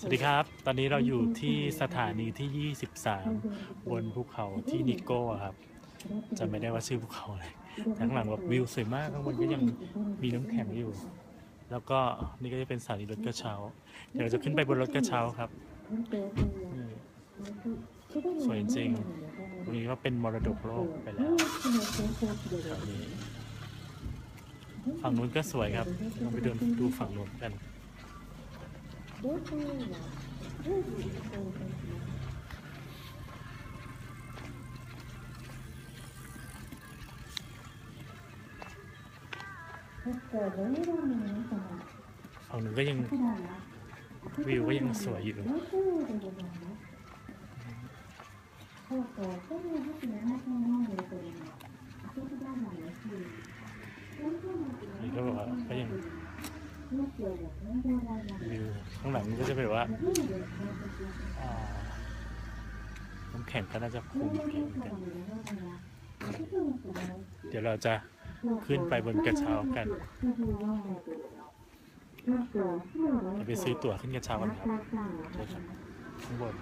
สวัสดีครับ ตอนนี้เราอยู่ที่สถานีที่ 23 บนภูเขาที่นิโก้ครับจำไม่ได้ว่าชื่อภูเขาอะไรแต่ข้างหลังแบบวิวสวยมากข้างบนก็ยังมีน้ำแข็งอยู่ แล้วก็นี่ก็จะเป็นสถานีรถกระเช้า เดี๋ยวเราจะขึ้นไปบนรถกระเช้าครับ สวยจริงตรงนี้ก็เป็นมรดกโลกไปแล้วฝั่งนู้นก็สวยครับลองไปเดินดูฝั่งนู้นกัน ฝั่งนู้นก็ยังวิวก็ยังสวยอยู่นี่ก็แบบว่าก็ยัง วิวข้างหลังก็จะเป็นว่าอ่าน้ำแข็งก็น่าจะคุมกัน เดี๋ยวเราจะขึ้นไปบนกระเช้ากันเราไปซื้อตั๋วขึ้นกระเช้ากันครับใช่ครับข้างบน